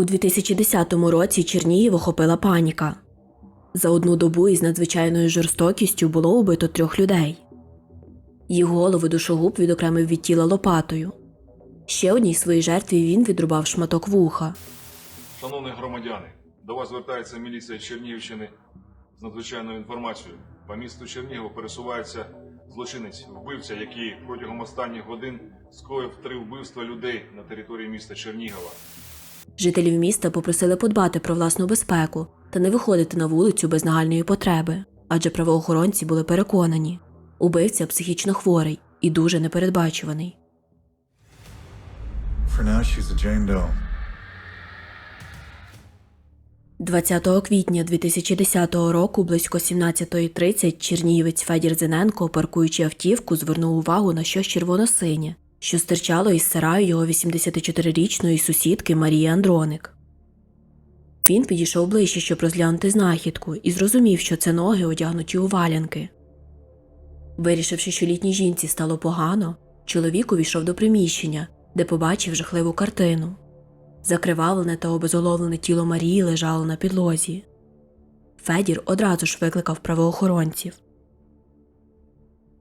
У 2010 році Чернігів охопила паніка. За одну добу із надзвичайною жорстокістю було убито трьох людей. Їх голови душогуб відокремив від тіла лопатою. Ще одній своїй жертві він відрубав шматок вуха. Шановні громадяни, до вас звертається міліція Чернігівщини з надзвичайною інформацією. По місту Чернігово пересувається злочинець, вбивця, який протягом останніх годин скоїв три вбивства людей на території міста Чернігова. Жителів міста попросили подбати про власну безпеку та не виходити на вулицю без нагальної потреби, адже правоохоронці були переконані, убивця психічно хворий і дуже непередбачуваний. For now, she's a Jane Doe. 20 квітня 2010 року близько 17.30 чернігівець Федір Зененко, паркуючи автівку, звернув увагу на щось червоно-синє, що стирчало із сараю його 84-річної сусідки Марії Андроник. Він підійшов ближче, щоб розглянути знахідку, і зрозумів, що це ноги одягнуті у валянки. Вирішивши, що літній жінці стало погано, чоловік увійшов до приміщення, де побачив жахливу картину. Закривавлене та обезголовлене тіло Марії лежало на підлозі. Федір одразу ж викликав правоохоронців.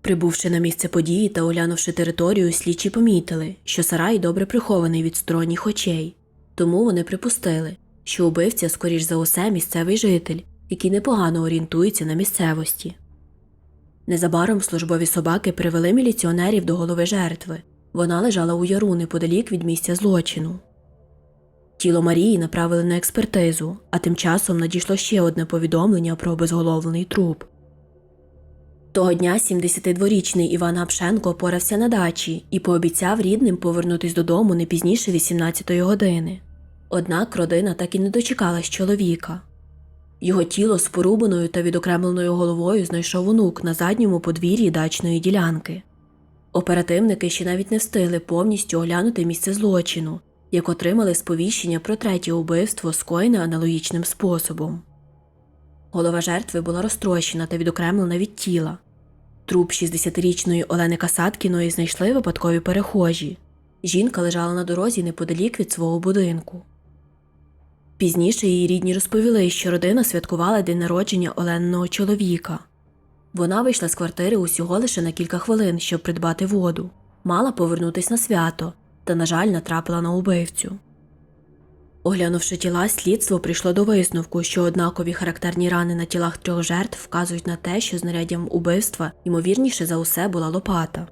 Прибувши на місце події та оглянувши територію, слідчі помітили, що сарай добре прихований від сторонніх очей, тому вони припустили, що убивця, скоріш за усе, місцевий житель, який непогано орієнтується на місцевості. Незабаром службові собаки привели міліціонерів до голови жертви. Вона лежала у яру неподалік від місця злочину. Тіло Марії направили на експертизу, а тим часом надійшло ще одне повідомлення про обезголовлений труп. Того дня 72-річний Іван Гапшенко порався на дачі і пообіцяв рідним повернутись додому не пізніше 18-ї години. Однак родина так і не дочекалась чоловіка. Його тіло з порубаною та відокремленою головою знайшов онук на задньому подвір'ї дачної ділянки. Оперативники ще навіть не встигли повністю оглянути місце злочину, як отримали сповіщення про третє убивство, скоєне аналогічним способом. Голова жертви була розтрощена та відокремлена від тіла. Труп 60-річної Олени Касаткіної знайшли випадкові перехожі. Жінка лежала на дорозі неподалік від свого будинку. Пізніше її рідні розповіли, що родина святкувала день народження Олениного чоловіка. Вона вийшла з квартири усього лише на кілька хвилин, щоб придбати воду. Мала повернутись на свято, та, на жаль, натрапила на убивцю. Оглянувши тіла, слідство прийшло до висновку, що однакові характерні рани на тілах трьох жертв вказують на те, що знаряддям убивства ймовірніше за усе була лопата.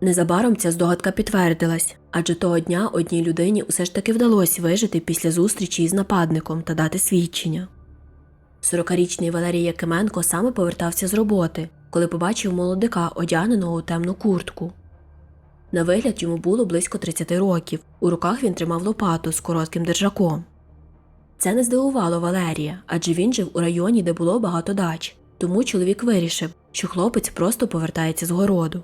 Незабаром ця здогадка підтвердилась, адже того дня одній людині усе ж таки вдалося вижити після зустрічі із нападником та дати свідчення. 40-річний Валерій Якименко саме повертався з роботи, коли побачив молодика, одягненого у темну куртку. На вигляд йому було близько 30 років. У руках він тримав лопату з коротким держаком. Це не здивувало Валерія, адже він жив у районі, де було багато дач, тому чоловік вирішив, що хлопець просто повертається з городу.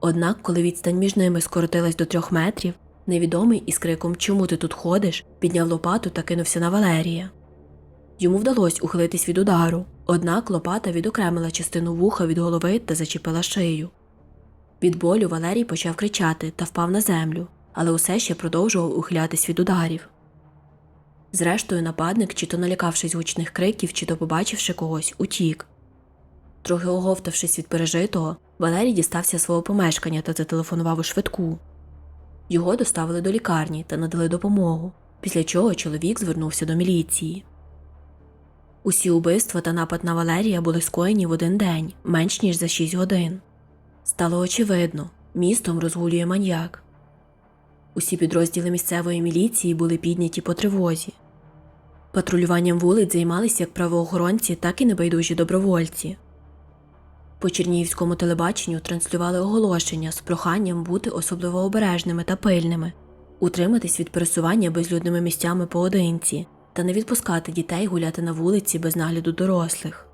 Однак, коли відстань між ними скоротилась до трьох метрів, невідомий із криком Чому ти тут ходиш? підняв лопату та кинувся на Валерія. Йому вдалося ухилитись від удару, однак лопата відокремила частину вуха від голови та зачепила шию. Від болю Валерій почав кричати та впав на землю, але усе ще продовжував ухилятись від ударів. Зрештою, нападник, чи то налякавшись гучних криків, чи то побачивши когось, утік. Трохи оговтавшись від пережитого, Валерій дістався свого помешкання та зателефонував у швидку. Його доставили до лікарні та надали допомогу, після чого чоловік звернувся до міліції. Усі убивства та напад на Валерія були скоєні в один день, менш ніж за 6 годин. Стало очевидно, містом розгулює маньяк. Усі підрозділи місцевої міліції були підняті по тривозі. Патрулюванням вулиць займалися як правоохоронці, так і небайдужі добровольці. По чернігівському телебаченню транслювали оголошення з проханням бути особливо обережними та пильними, утриматись від пересування безлюдними місцями поодинці та не відпускати дітей гуляти на вулиці без нагляду дорослих.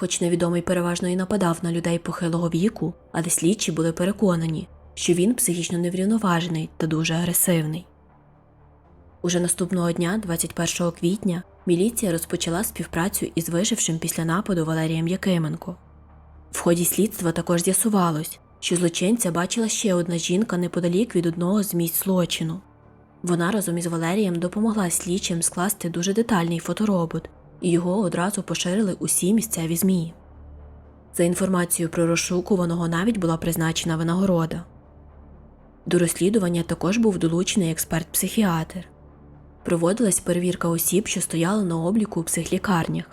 Хоч невідомий переважно і нападав на людей похилого віку, але слідчі були переконані, що він психічно неврівноважений та дуже агресивний. Уже наступного дня, 21 квітня, міліція розпочала співпрацю із вижившим після нападу Валерієм Якименко. В ході слідства також з'ясувалось, що злочинця бачила ще одна жінка неподалік від одного з місць злочину. Вона разом із Валерієм допомогла слідчим скласти дуже детальний фоторобот, і його одразу поширили усі місцеві ЗМІ. За інформацією про розшукуваного навіть була призначена винагорода. До розслідування також був долучений експерт-психіатр. Проводилась перевірка осіб, що стояли на обліку у психлікарнях.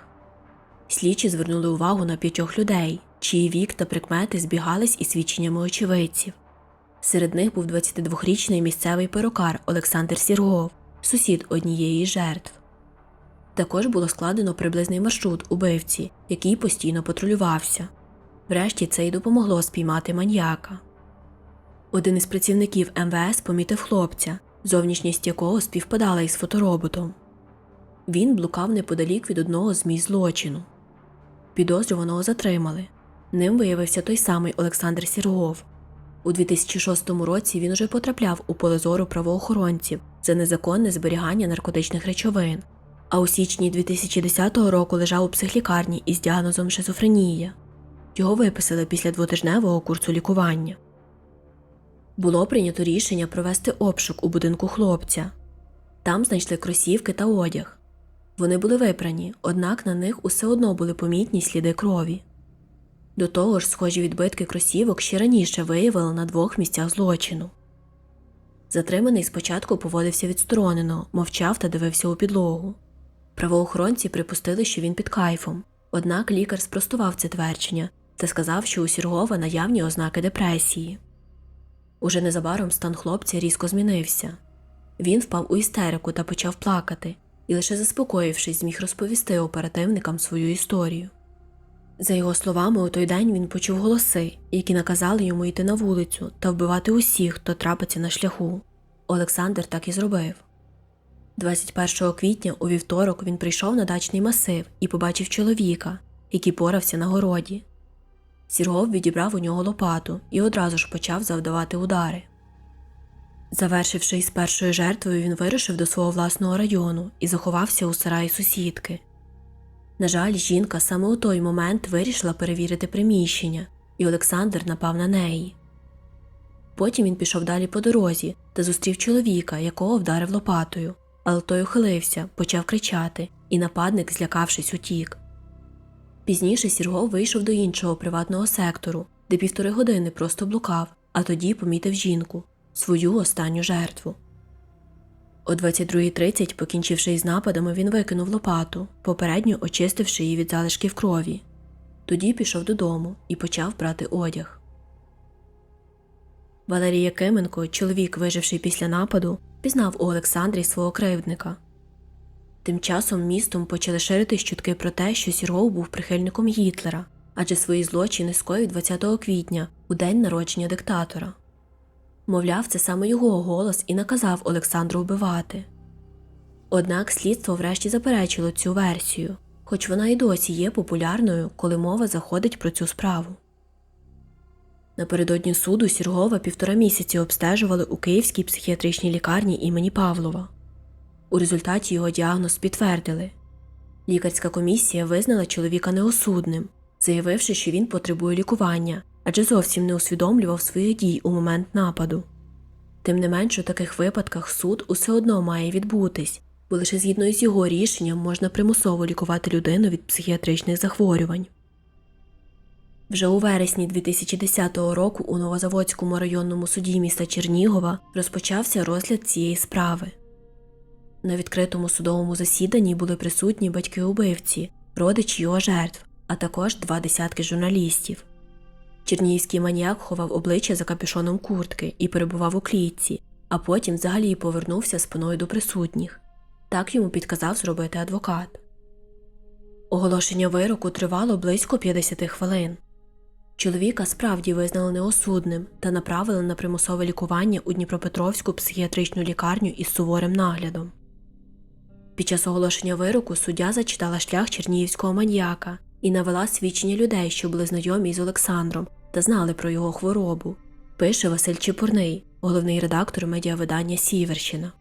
Слідчі звернули увагу на п'ятьох людей, чиї вік та прикмети збігались із свідченнями очевидців. Серед них був 22-річний місцевий перукар Олександр Сіргов, сусід однієї із жертв. Також було складено приблизний маршрут убивці, який постійно патрулювався. Врешті це й допомогло спіймати маньяка. Один із працівників МВС помітив хлопця, зовнішність якого співпадала із фотороботом. Він блукав неподалік від одного з місць злочину. Підозрюваного затримали. Ним виявився той самий Олександр Сіргов. У 2006 році він уже потрапляв у поле зору правоохоронців за незаконне зберігання наркотичних речовин, а у січні 2010 року лежав у психлікарні із діагнозом шизофренія. Його виписали після двотижневого курсу лікування. Було прийнято рішення провести обшук у будинку хлопця. Там знайшли кросівки та одяг. Вони були випрані, однак на них усе одно були помітні сліди крові. До того ж, схожі відбитки кросівок ще раніше виявили на двох місцях злочину. Затриманий спочатку поводився відсторонено, мовчав та дивився у підлогу. Правоохоронці припустили, що він під кайфом, однак лікар спростував це твердження та сказав, що у Сіргова наявні ознаки депресії. Уже незабаром стан хлопця різко змінився. Він впав у істерику та почав плакати, і лише заспокоївшись, зміг розповісти оперативникам свою історію. За його словами, у той день він почув голоси, які наказали йому йти на вулицю та вбивати усіх, хто трапиться на шляху. Олександр так і зробив. 21 квітня у вівторок він прийшов на дачний масив і побачив чоловіка, який порався на городі. Сіргов відібрав у нього лопату і одразу ж почав завдавати удари. Завершивши із першою жертвою, він вирушив до свого власного району і заховався у сараї сусідки. На жаль, жінка саме у той момент вирішила перевірити приміщення, і Олександр напав на неї. Потім він пішов далі по дорозі та зустрів чоловіка, якого вдарив лопатою, але той ухилився, почав кричати, і нападник, злякавшись, утік. Пізніше Сіргов вийшов до іншого приватного сектору, де півтори години просто блукав, а тоді помітив жінку свою останню жертву. О 22.30, покінчивши із нападами, він викинув лопату, попередньо очистивши її від залишків крові. Тоді пішов додому і почав брати одяг. Валерій Якименко, чоловік, виживший після нападу, пізнав у Олександрі свого кривдника. Тим часом містом почали ширити чутки про те, що Сіргов був прихильником Гітлера, адже свої злочини скоїв 20 квітня, у день народження диктатора. Мовляв, це саме його голос і наказав Олександру вбивати. Однак слідство врешті заперечило цю версію, хоч вона і досі є популярною, коли мова заходить про цю справу. Напередодні суду Сіргова півтора місяці обстежували у Київській психіатричній лікарні імені Павлова. У результаті його діагноз підтвердили. Лікарська комісія визнала чоловіка неосудним, заявивши, що він потребує лікування, адже зовсім не усвідомлював своїх дій у момент нападу. Тим не менш, у таких випадках суд усе одно має відбутись, бо лише згідно із його рішенням можна примусово лікувати людину від психіатричних захворювань. Вже у вересні 2010 року у Новозаводському районному суді міста Чернігова розпочався розгляд цієї справи. На відкритому судовому засіданні були присутні батьки убивці, родичі його жертв, а також два десятки журналістів. Чернігівський маніяк ховав обличчя за капюшоном куртки і перебував у клітці, а потім взагалі повернувся спиною до присутніх. Так йому підказав зробити адвокат. Оголошення вироку тривало близько 50 хвилин. Чоловіка справді визнали неосудним та направили на примусове лікування у Дніпропетровську психіатричну лікарню із суворим наглядом. Під час оголошення вироку суддя зачитала шлях чернігівського маніяка і навела свідчення людей, що були знайомі з Олександром та знали про його хворобу. Пише Василь Чепурний, головний редактор медіавидання Сіверщина.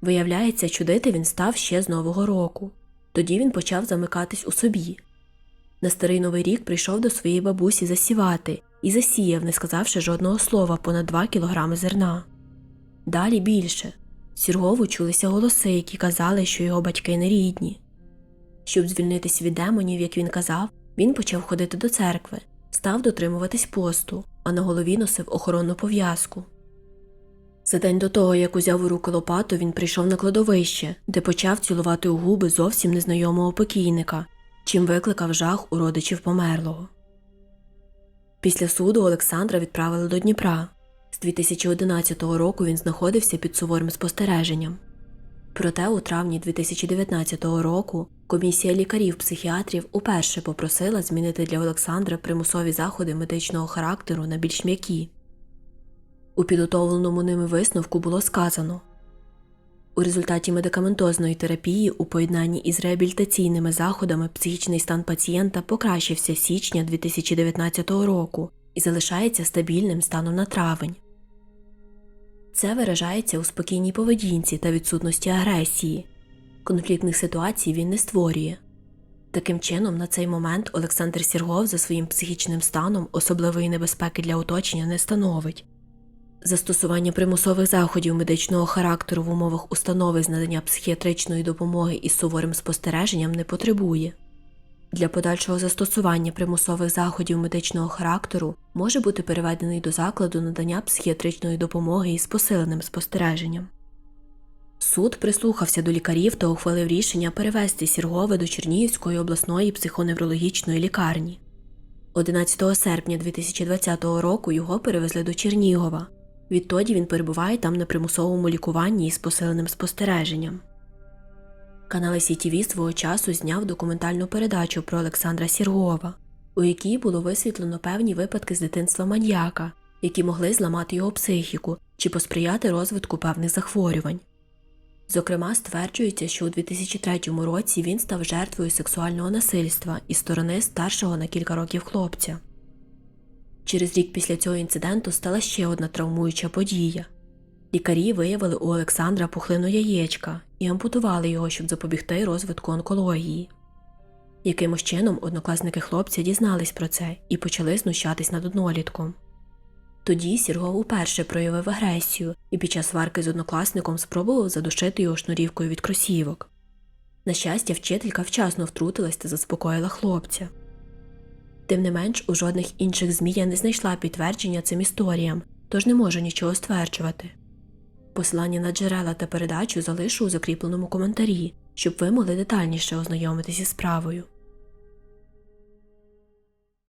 Виявляється, чудити він став ще з Нового року. Тоді він почав замикатись у собі. На старий новий рік прийшов до своєї бабусі засівати і засіяв, не сказавши жодного слова, понад 2 кілограми зерна. Далі більше Сіргову чулися голоси, які казали, що його батьки не рідні. Щоб звільнитись від демонів, як він казав, він почав ходити до церкви, став дотримуватись посту, а на голові носив охоронну пов'язку. За день до того, як узяв у руки лопату, він прийшов на кладовище, де почав цілувати у губи зовсім незнайомого покійника, чим викликав жах у родичів померлого. Після суду Олександра відправили до Дніпра. З 2011 року він знаходився під суворим спостереженням. Проте у травні 2019 року комісія лікарів-психіатрів уперше попросила змінити для Олександра примусові заходи медичного характеру на більш м'які. У підготовленому ними висновку було сказано у результаті медикаментозної терапії у поєднанні із реабілітаційними заходами психічний стан пацієнта покращився з січня 2019 року і залишається стабільним станом на травень. Це виражається у спокійній поведінці та відсутності агресії. Конфліктних ситуацій він не створює. Таким чином, на цей момент Олександр Сіргов за своїм психічним станом особливої небезпеки для оточення не становить. Застосування примусових заходів медичного характеру в умовах установи з надання психіатричної допомоги із суворим спостереженням не потребує. Для подальшого застосування примусових заходів медичного характеру може бути переведений до закладу надання психіатричної допомоги із посиленим спостереженням. Суд прислухався до лікарів та ухвалив рішення перевести Сіргове до Чернігівської обласної психоневрологічної лікарні. 11 серпня 2020 року його перевезли до Чернігова. Відтоді він перебуває там на примусовому лікуванні із посиленим спостереженням. Канал СІТВ свого часу зняв документальну передачу про Олександра Сіргова, у якій було висвітлено певні випадки з дитинства маньяка, які могли зламати його психіку чи посприяти розвитку певних захворювань. Зокрема, стверджується, що у 2003 році він став жертвою сексуального насильства із сторони старшого на кілька років хлопця. Через рік після цього інциденту стала ще одна травмуюча подія. Лікарі виявили у Олександра пухлину яєчка і ампутували його, щоб запобігти розвитку онкології. Якимось чином однокласники хлопця дізнались про це і почали знущатись над однолітком. Тоді Сіргов уперше проявив агресію і під час сварки з однокласником спробував задушити його шнурівкою від кросівок. На щастя, вчителька вчасно втрутилась та заспокоїла хлопця. Тим не менш, у жодних інших ЗМІ я не знайшла підтвердження цим історіям, тож не можу нічого стверджувати. Посилання на джерела та передачу залишу у закріпленому коментарі, щоб ви могли детальніше ознайомитися з справою.